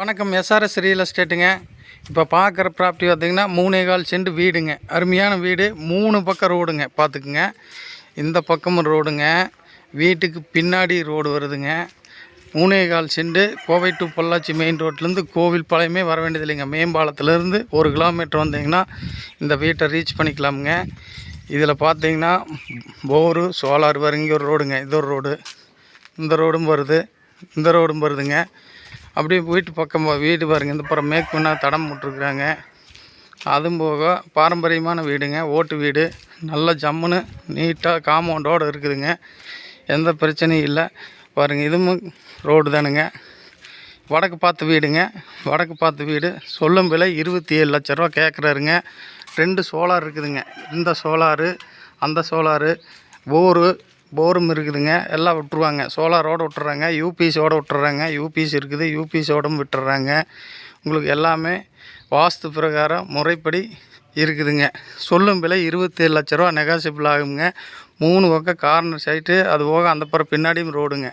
வணக்கம். SRS real எஸ்டேட்டுங்க இப்போ பார்க்குற ப்ராப்பர்ட்டி பார்த்தீங்கன்னா மூணே கால் செண்டு வீடுங்க. அருமையான வீடு. மூணு பக்கம் ரோடுங்க. பார்த்துக்குங்க இந்த பக்கமும் ரோடுங்க. வீட்டுக்கு பின்னாடி ரோடு வருதுங்க. மூணே கால் cent Kovai to Pollachi main ரோட்லேருந்து கோவில் பாளையமே வர வேண்டியது இல்லைங்க மேம்பாலத்துலேருந்து ஒரு கிலோமீட்டர் வந்தீங்கன்னா இந்த வீட்டை ரீச் பண்ணிக்கலாமுங்க. இதில் பார்த்தீங்கன்னா போரு சோலார் வர இங்கே ஒரு ரோடுங்க. இது ஒரு ரோடு. இந்த ரோடும் வருது. இந்த ரோடும் வருதுங்க. அப்படியே வீட்டு பக்கம் வீடு பாருங்க. இந்த புறம் மேற்கு பண்ணால் தடம் போட்டிருக்குறாங்க. அதுவும் போக பாரம்பரியமான வீடுங்க. ஓட்டு வீடு. நல்ல ஜம்முன்னு நீட்டாக காம்பவுண்டோடு இருக்குதுங்க. எந்த பிரச்சனையும் இல்லை. பாருங்கள் இதுவும் ரோடு தானுங்க. வடக்கு பார்த்து வீடுங்க. வடக்கு பார்த்த வீடு. சொல்லும் விலை இருபத்தி ஏழு லட்ச ரூபா கேட்குறாருங்க ரெண்டு சோலார் இருக்குதுங்க. இந்த சோலாரு அந்த சோலாரு போரு போரும் இருக்குதுங்க. எல்லாம் விட்டுருவாங்க. சோலாரோடு விட்டுறாங்க. யூபிஎஸோடு விட்டுறாங்க. யூபிஎஸ் இருக்குது. யூபிஎஸோடும் விட்டுறாங்க. உங்களுக்கு எல்லாமே வாஸ்து பிரகாரம் முறைப்படி இருக்குதுங்க. சொல்லும் விலை இருபத்தேழு லட்ச ரூபா நெகாசிபிள் ஆகுங்க. மூணு பக்கம் கார்னர் சைட்டு அது போக அந்த பிற பின்னாடியும் ரோடுங்க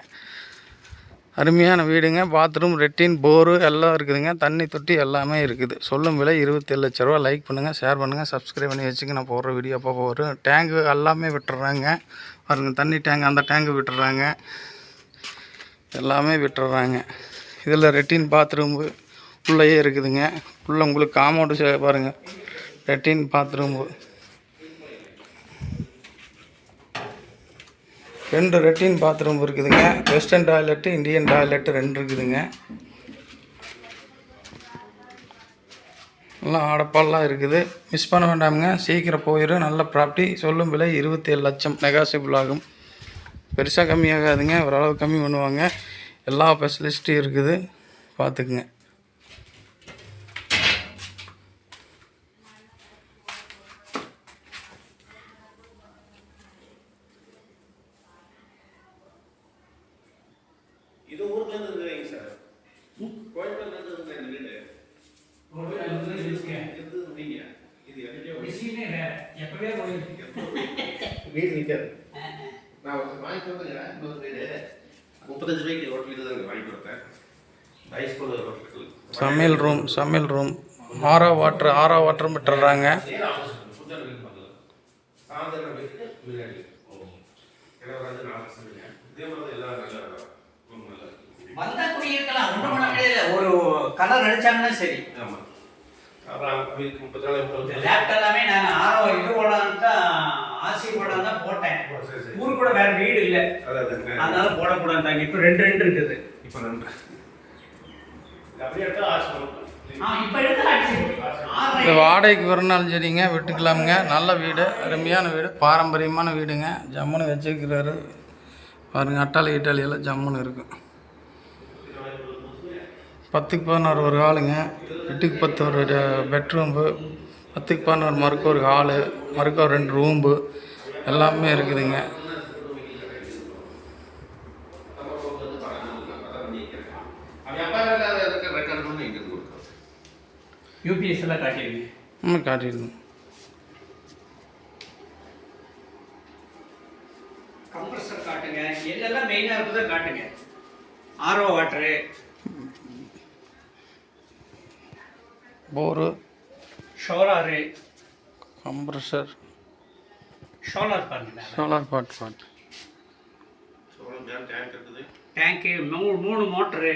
அருமையான வீடுங்க. பாத்ரூம் ரெட்டின் போரு எல்லாம் இருக்குதுங்க. தண்ணி தொட்டி எல்லாமே இருக்குது. சொல்லும் விலை இருபத்தேழு லட்ச ரூபா லைக் பண்ணுங்கள் ஷேர் பண்ணுங்கள் சப்ஸ்கிரைப் பண்ணி வச்சுங்க. நான் போடுற வீடியோ அப்போ வரும் டேங்கு எல்லாமே விட்டுறாங்க. பாருங்கள் தண்ணி டேங்க் அந்த டேங்கு விட்டுறாங்க. எல்லாமே விட்டுறாங்க. இதில் ரெட்டின் பாத்ரூம்பு உள்ளேயே இருக்குதுங்க. உள்ளே உங்களுக்கு காம்பவுண்டு பாருங்கள் ரெட்டின் பாத்ரூம்பு ரெண்டு ரெட்டின் பாத்ரூம் இருக்குதுங்க. வெஸ்டர்ன் டாய்லெட்டு இந்தியன் டாய்லெட்டு ரெண்டு இருக்குதுங்க. எல்லாம் ஆடப்பால்லாம் இருக்குது. மிஸ் பண்ண வேண்டாமுங்க. சீக்கிரம் போயிடும் நல்ல ப்ராப்பர்ட்டி சொல்லும் விலை இருபத்தேழு லட்சம். நெகாசிபிள் ஆகும். பெருசாக கம்மியாகாதுங்க ஓரளவு கம்மி பண்ணுவாங்க. எல்லா ஃபெசிலிஸ்ட்டும் இருக்குது. பார்த்துக்குங்க. வீடு நிற்காது நான் ஒரு வாங்கி இன்னொரு வீடு முப்பத்தஞ்சு ரூபாய்க்கு தான் வாங்கி கொடுத்தேன் சமையல் ரூம் சமையல் ரூம் ஆரோ வாட்டர் ஆரோ வாட்டரும் விட்டுறாங்க. வந்தா குடியிருக்கலாம் ஒரு கலர் அடிச்சாங்கன்னா சரி. ஆமா. அப்புறம் வீட்டுக்கு முப்பத்தி நாலு முப்பத்தி லேப்ட் எல்லாமே நான் ஆரோ இது போடலான்னு தான் ஆசி போடலாம் தான் போட்டேன். சரி சரி. ஊர் கூட வேற வீடு இல்லை. அதான் அதான். அதனால போடக்கூடாதுட்டாங்க இப்போ ரெண்டு ரெண்டு இருக்குது. இப்போ நன்றி அப்படியே எடுத்தா ஆசிரமம் ஆ இப்போ எடுத்து ஆச்சு இது வாடகைக்கு வரனாலும் சரிங்க விட்டுக்கலாமுங்க. நல்ல வீடு அருமையான வீடு பாரம்பரியமான வீடுங்க. ஜம்முன்னு வச்சுருக்கிறாரு. பாருங்க அட்டாளி இட்டாலி எல்லாம் ஜம்முன்னு இருக்கும் பத்துக்கு பதினோரு ஒரு ஹாலுங்க. எட்டுக்கு பத்து ஒரு பெட்ரூம்பு. பத்துக்கு பதினோரு மறுக்க ஒரு ஹாலு. மறுக்க ஒரு ரெண்டு ரூம்பு. எல்லாமே இருக்குதுங்க. அவன் அப்பா இல்லாத இருக்க ரெக்கார்டு பண்ணி இங்கே கொடுக்குறோம் யூபிஎஸ் எல்லாம் காட்டிடுங்க. இன்னும் காட்டிடுங்க. கம்ப்ரஸர் காட்டுங்க. என்னெல்லாம் மெயினாக இருக்குதோ காட்டுங்க. RO water bore solar compressor solar பாருங்க சோலார் பாட் பாட் டேங்க்கு மூணு மூணு மோட்டரு